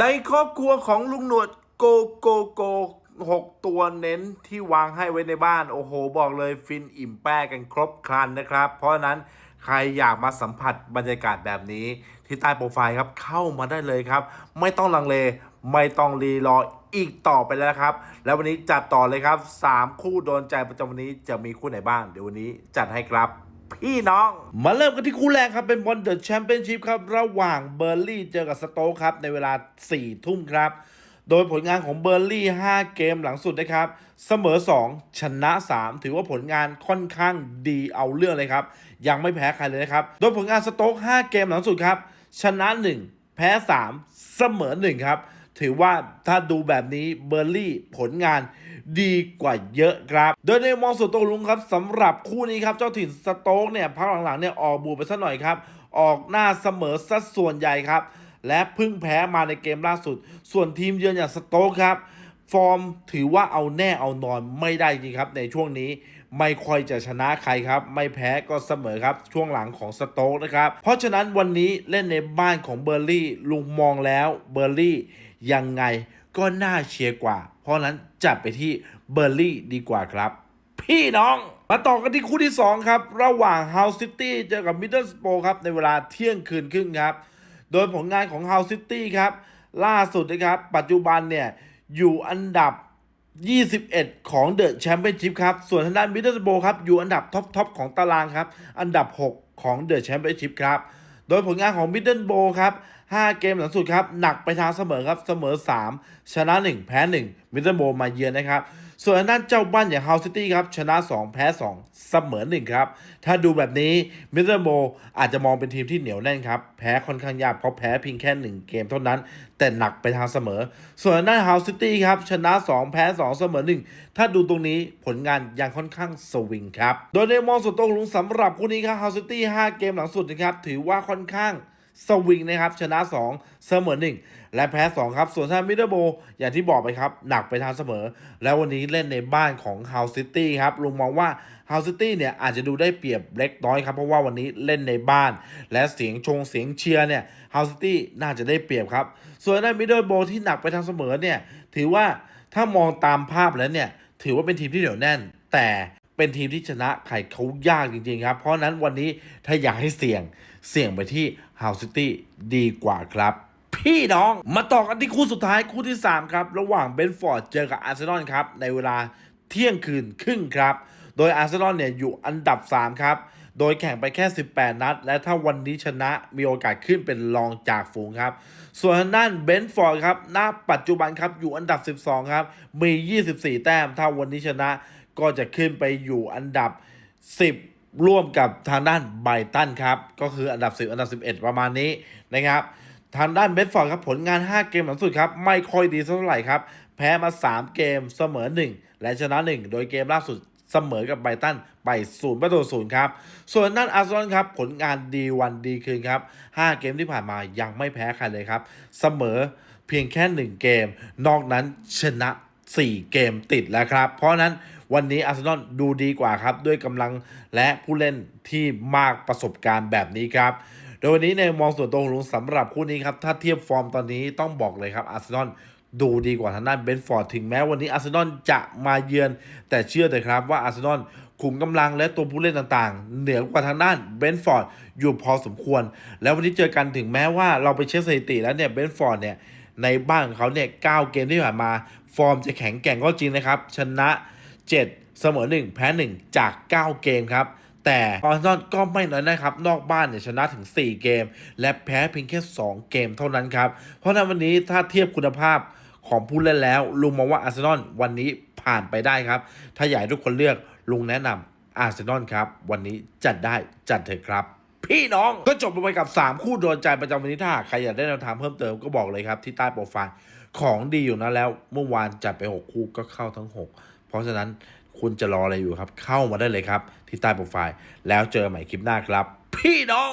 ในครอบครัวของลุงหนวดโกโกโกหกตัวเน้นที่วางให้ไว้ในบ้าน โอ้โห บอกเลยฟินอิ่มแป้กันครบครันนะครับ เพราะนั้นใครอยากมาสัมผัสบรรยากาศแบบนี้ ที่ใต้โปรไฟล์ครับเข้ามาได้เลยครับ ไม่ต้องลังเล ไม่ต้องรีรออีกต่อไปแล้วครับ แล้ววันนี้จัดต่อเลยครับ 3 คู่โดนใจประจำวันนี้จะมีคู่ไหนบ้างเดี๋ยววันนี้จัดให้ครับ พี่น้อง มาเริ่มกันที่คู่แรกครับ เป็นบอลเดอะแชมเปี้ยนชิพครับ ระหว่างเบอร์ลี่เจอกับสโต๊กครับ ในเวลา 4 ทุ่มครับ โดยผลงานของเบอร์ลี่ 5 เกมหลังสุดนะครับ เสมอ 2 ชนะ 3 ถือว่าผลงานค่อนข้างดีเอาเรื่องเลยครับ ยังไม่แพ้ใครเลยนะครับ โดยผลงานสโต๊ก5 เกมหลังสุดครับ ชนะ 1 แพ้ 3 เสมอ 1 ครับ ถือว่าถ้าดูแบบนี้เบอร์ลี่ผลงานดีกว่าเยอะครับ โดยในมองส่วนตัวลุงครับสำหรับคู่นี้ครับ เจ้าถิ่นสโต๊กเนี่ยพักหลังๆเนี่ยออกบูไปสักหน่อยครับ ออกหน้าเสมอสัดส่วนใหญ่ครับ และพิ่งแพ้มาในเกมล่าสุด ส่วนทีมเยือนอย่างสโต๊กครับ ฟอร์มถือว่าเอาแน่เอานอนไม่ได้จริงครับ ในช่วงนี้ไม่ค่อยจะชนะใครครับ ไม่แพ้ก็เสมอครับ ช่วงหลังของสโต๊กนะครับ เพราะฉะนั้นวันนี้เล่นในบ้านของเบอร์ลี่ลุงมองแล้วเบอร์ลี่ ยังไงก็น่าเชียร์กว่า เพราะนั้นจัดไปที่เบอร์ลี่ดีกว่าครับ พี่น้องมาต่อกันที่คู่ที่ 2 ครับ ระหว่าง House City เจอกับ Middlesbrough ครับ ในเวลาเที่ยงคืนครึ่งครับ โดยผลงานของ House City ครับ ล่าสุดนะครับ ปัจจุบันเนี่ย อยู่อันดับ 21 ของเดอะแชมเปี้ยนชิพครับ ส่วนทางด้านมิดเดิลสโบครับ อยู่อันดับท็อปทอปของตารางครับ อันดับ 6 ของเดอะแชมเปี้ยนชิพครับ โดยผลงานของมิดเดิลโบครับ 5 เกมหลังสุดครับ หนักไปทางเสมอครับ เสมอ 3 ชนะ 1 แพ้ 1 มิดเดิลโบมาเยือนนะครับ ส่วนทางด้านเจ้าบ้านอย่าง House City ครับ ชนะ 2 แพ้ 2 เสมอ 1 ครับ ถ้าดูแบบนี้มิดเดิลโบอาจจะมองเป็นทีมที่เหนียวแน่นครับ แพ้ค่อนข้างยากเพราะแพ้เพียงแค่ 1 เกมเท่านั้น แต่หนักไปทางเสมอ ส่วนทางด้าน House City ครับ ชนะ 2 แพ้ 2 เสมอ 1 ถ้าดูตรงนี้ผลงานยังค่อนข้างสวิงครับ โดยในมองส่วนตัวของลุงสำหรับคู่นี้ครับ House City 5เกมหลังสุดนะครับถือว่าค่อนข้าง สวิงนะครับชนะ 2 เสมอ 1 และแพ้ 2 ครับ ส่วนทางมิดเดิลโบ อย่างที่บอกไปครับ หนักไปทางเสมอ แล้ววันนี้เล่นในบ้านของ House City ครับลุงมองว่า House City เนี่ยอาจจะดูได้เปรียบเล็กน้อยครับ เพราะว่าวันนี้เล่นในบ้าน และเสียงชงเสียงเชียร์เนี่ย House City น่าจะได้เปรียบครับ ส่วนด้านมิดเดิลโบที่หนักไปทางเสมอเนี่ยถือว่าถ้ามองตามภาพแล้วเนี่ยถือว่าเป็นทีมที่เหนียวแน่น แต่ เป็นทีมที่ชนะใครเขายากจริงๆครับ เพราะนั้นวันนี้ถ้าอยากให้เสี่ยงเสี่ยงไปที่ฮาวซิตี้ดีกว่าครับ พี่น้องมาต่อกันที่คู่สุดท้ายคู่ที่ 3 ครับ ระหว่างเบนฟอร์ดเจอกับอาร์เซนอลครับ ในเวลาเที่ยงคืนครึ่งครับ โดยอาร์เซนอลเนี่ยอยู่อันดับ 3 ครับ โดยแข่งไปแค่ 18 นัด และถ้าวันนี้ชนะมีโอกาสขึ้นเป็นรองจากฝูงครับ ส่วนทางด้านเบนฟอร์ดครับณปัจจุบันครับอยู่อันดับ 12 ครับ มี 24 แต้ม ถ้าวันนี้ชนะก็จะขึ้นไปอยู่อันดับ 10 ร่วมกับทางด้านไบตันครับ ก็คืออันดับ 10 อันดับ 11 ประมาณนี้นะครับทางด้านเบนฟอร์ดครับผลงาน 5 เกมหลังสุดครับ ไม่ค่อยดีเท่าไหร่ครับ แพ้มา 3 เกมเสมอ 1 และชนะ 1 โดยเกมล่าสุด เสมอกับไบตันไป0ประตูศูนย์ครับ ส่วนด้านอาร์เซนอลครับ ผลงานดีวันดีคืนครับ 5 เกมที่ผ่านมายังไม่แพ้ใครเลยครับ เสมอเพียงแค่ 1 เกม นอกนั้นชนะ 4 เกมติดแล้วครับ เพราะฉะนั้นวันนี้อาร์เซนอลดูดีกว่าครับ ด้วยกำลังและผู้เล่นที่มากประสบการณ์แบบนี้ครับโดยวันนี้ในมองส่วนตัวของลุงสำหรับคู่นี้ครับ ถ้าเทียบฟอร์มตอนนี้ต้องบอกเลยครับอาร์เซนอล ดูดีกว่าทางด้านเบนฟอร์ดถึงแม้วันนี้อาร์เซนอลจะมาเยือน แต่เชื่อเลยครับว่าอาร์เซนอลขุมกำลังและตัวผู้เล่นต่างๆ เหนือกว่าทางด้านเบนฟอร์ดอยู่พอสมควร แล้ววันนี้เจอกันถึงแม้ว่าเราไปเช็คสถิติแล้วเนี่ยเบนฟอร์ดเนี่ยในบ้านของเขาเนี่ยเเกมที่ผ่านมา ฟอร์มจะแข็งแกร่งก็จริงนะครับ ชนะ 7 เสมอ 1 แพ้ 1 จาก 9 เกมครับ แต่อาร์เซนอลก็ไม่น้อยนะครับ นอกบ้านเนี่ยชนะถึง 4 เกม และแพ้เพียงแค่ 2 เกมเท่านั้นครับ เพราะฉะนั้นวันนี้ถ้าเทียบคุณภาพ ของผู้เล่นแล้ว ลุงมองว่าอาร์เซนอลวันนี้ผ่านไปได้ครับ ถ้าอยากให้ทุกคนเลือกลุงแนะนำอาร์เซนอลครับ วันนี้จัดได้จัดเถอะครับพี่น้องก็จบลงไปกับ 3 คู่โดนใจประจำวันนี้ถ้าใครอยากได้แนวทางเพิ่มเติมก็บอกเลยครับ ที่ใต้โปรไฟล์ของดีอยู่นะแล้ว เมื่อวานจัดไป 6 คู่ก็เข้าทั้ง 6 เพราะฉะนั้นคุณจะรออะไรอยู่ครับ เข้ามาได้เลยครับ ที่ใต้โปรไฟล์แล้วเจอใหม่คลิปหน้าครับ พี่น้อง